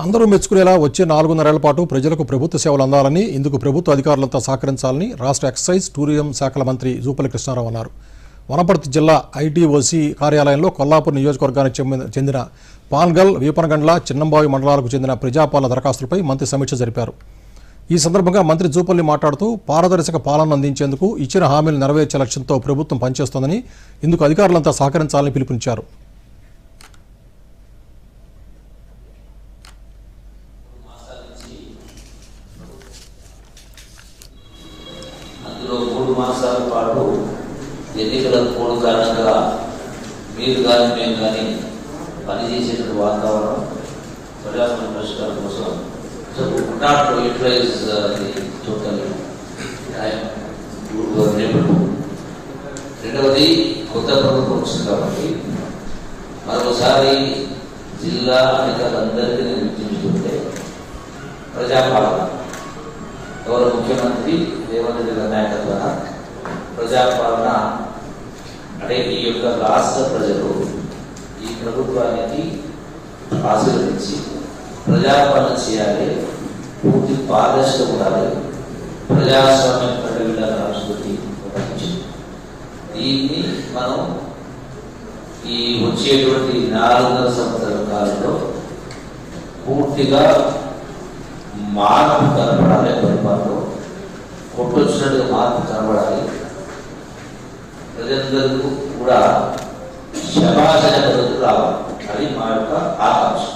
అందరూ మెచ్చుకునేలా వచ్చే నాలుగున్నరేళ్ళ పాటు ప్రజలకు ప్రభుత్వ సేవలు అందాలని ఇందుకు ప్రభుత్వ అధికారులంతా సహకరించాలని రాష్ట్ర ఎక్సైజ్ టూరిజం శాఖల మంత్రి జూపల్లి కృష్ణారావు అన్నారు. వనపర్తి జిల్లా ఐటీఓసీ కార్యాలయంలో కొల్లాపూర్ నియోజకవర్గానికి చెందిన- చెందిన పాన్గల్ వీపనగండ్ల చిన్నంబావి మండలాలకు చెందిన ప్రజాపాలన దరఖాస్తులపై మంత్రి సమీక్ష జరిపారు. ఈ సందర్భంగా మంత్రి జూపల్లి మాట్లాడుతూ పారదర్శక పాలన అందించేందుకు ఇచ్చిన హామీలు నెరవేర్చే లక్ష్యంతో ప్రభుత్వం పనిచేస్తోందని ఇందుకు అధికారులంతా సహకరించాలని పిలుపునిచ్చారు. మాసాల పాటు ఎన్నికల కోడ్ కారణంగా మీరు కానీ మేము కానీ పనిచేసేటువంటి వాతావరణం ప్రజాస్వామ్య పరిష్కారం కోసం సో నాట్ యూటిలైజ్ టోటల్ రెండవది కొత్త ప్రభుత్వం వచ్చింది కాబట్టి మరొకసారి జిల్లా అధికారులందరికీ నేను గుర్తించుకుంటే ప్రజాపాలన. గౌరవ ముఖ్యమంత్రి రేవంత్ రెడ్డి గారి నాయకత్వాన ప్రజాపాలన అంటే ఈ యొక్క రాష్ట్ర ప్రజలు ఈ ప్రభుత్వానికి ఆశీర్వదించి ప్రజాపాలన చేయాలి పూర్తి పారదర్శకత ఉండాలి. ప్రజాస్వామ్య ప్రజల సంస్కృతి దీన్ని మనం ఈ వచ్చేటువంటి నాలుగు సంవత్సరాల కాలంలో పూర్తిగా మార్పు కనపడాలి పరిపాలనలో కొట్టొచ్చినట్టుగా మార్పు కనపడాలి. ప్రజలందరికీ కూడా శభాషణ పద్ధతులు రావాలి. అది మా యొక్క ఆకాంక్ష.